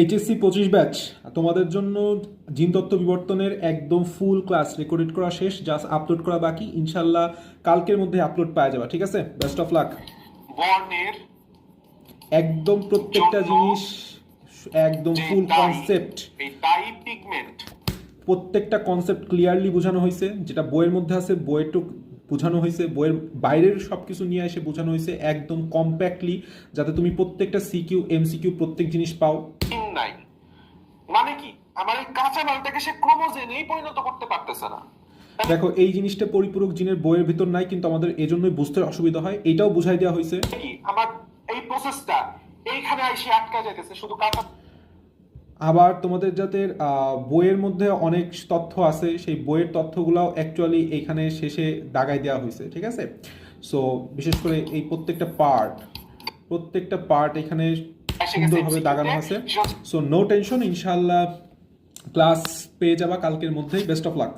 HSC পঁচিশ batch তোমাদের জন্য জিন তত্ত্ব বিবর্তনের একদম ফুল ক্লাস রেকর্ডেড করা শেষ জাস্ট আপলোড করা বাকি। ইনশাল্লাহ কালকের মধ্যে আপলোড পাওয়া যাবে ঠিক আছে? বেস্ট অফ লাক একদম প্রত্যেকটা জিনিস একদম ফুল কনসেপ্ট প্রত্যেকটা কনসেপ্ট ক্লিয়ারলি বোঝানো হয়েছে। যেটা বইয়ের মধ্যে আছে বইয়েরটুক বোঝানো হয়েছে। বইয়ের বাইরের সব কিছু নিয়ে এসে বোঝানো হয়েছে একদম কম্প্যাক্টলি যাতে তুমি প্রত্যেকটা সিকিউ এমসিকিউ প্রত্যেক জিনিস পাও। মানে কি? আমার এই কাঁচা মালটাকে সে ক্রোমোজেনেই পরিণত করতে পারতেছে না। দেখো এই জিনিসটা পরিপূরক জিনের বইয়ের ভিতর নাই কিন্তু আমাদের এজন্যই বুঝতে অসুবিধা হয়। এটাও বুঝাই দেওয়া হয়েছে। কি? আমার এই প্রসেসটা এইখানে এসে আটকা যাইতেছে শুধু কাঁচা আবার তোমাদের যাতে বইয়ের মধ্যে অনেক তথ্য আছে সেই বইয়ের তথ্যগুলোও অ্যাকচুয়ালি এইখানে শেষে দাগাই দেওয়া হয়েছে ঠিক আছে? সো বিশেষ করে এই প্রত্যেকটা পার্ট প্রত্যেকটা পার্ট এখানে সুন্দরভাবে দাগানো আছে। সো নো টেনশন ইনশাল্লাহ ক্লাস পেয়ে যাবা কালকের মধ্যেই। Best of luck